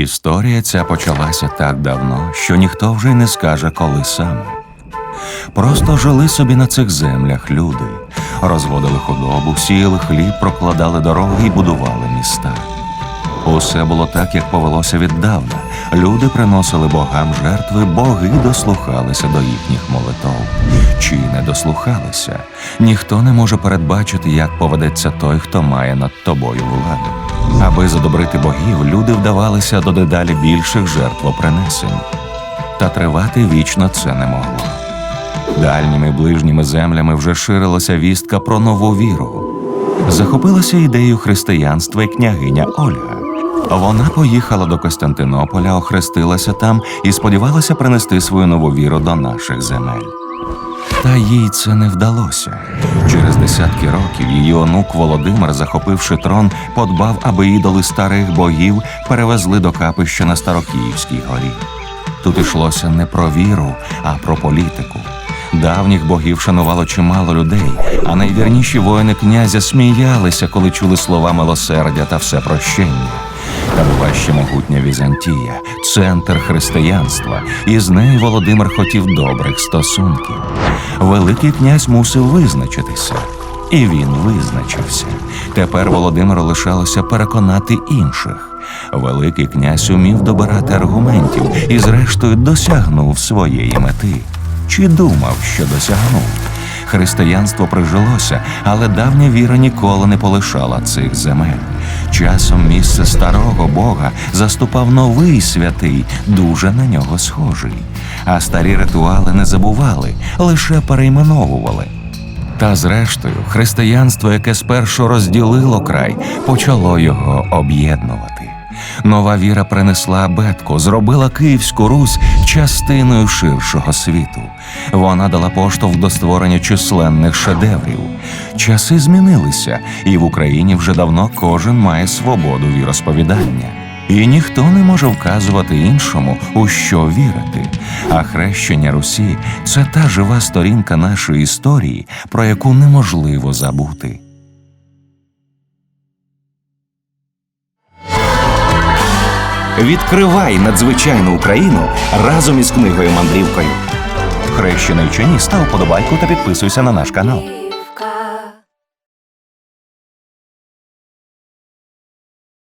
історія ця почалася так давно, що ніхто вже й не скаже, коли саме. Просто жили собі на цих землях люди, розводили худобу, сіяли хліб, прокладали дороги і будували міста. Усе було так, як повелося віддавна. Люди приносили богам жертви, боги дослухалися до їхніх молитов. Чи не дослухалися? Ніхто не може передбачити, як поведеться той, хто має над тобою владу. Аби задобрити богів, люди вдавалися до дедалі більших жертвопринесень. Та тривати вічно це не могло. Дальніми ближніми землями вже ширилася вістка про нову віру. Захопилася ідеєю християнства й княгиня Ольга. Вона поїхала до Костянтинополя, охрестилася там і сподівалася принести свою нову віру до наших земель. Та їй це не вдалося. Через десятки років її онук Володимир, захопивши трон, подбав, аби ідоли старих богів перевезли до капища на Старокіївській горі. Тут йшлося не про віру, а про політику. Давніх богів шанувало чимало людей, а найвірніші воїни князя сміялися, коли чули слова милосердя та все була ще могутня Візантія, центр християнства, і з нею Володимир хотів добрих стосунків. Великий князь мусив визначитися. І він визначився. Тепер Володимиру лишалося переконати інших. Великий князь умів добирати аргументів і, зрештою, досягнув своєї мети. Чи думав, що досягнув? Християнство прижилося, але давня віра ніколи не полишала цих земель. Часом місце старого Бога заступав новий святий, дуже на нього схожий. А старі ритуали не забували, лише перейменовували. Та зрештою, християнство, яке спершу розділило край, почало його об'єднувати. Нова віра принесла абетку, зробила Київську Русь частиною ширшого світу. Вона дала поштовх до створення численних шедеврів. Часи змінилися, і в Україні вже давно кожен має свободу віросповідання. І ніхто не може вказувати іншому, у що вірити. А хрещення Русі це та жива сторінка нашої історії, про яку неможливо забути. Відкривай надзвичайну Україну разом із книгою мандрівкою. Хрещений чи ні, став подобайку та підписуйся на наш канал.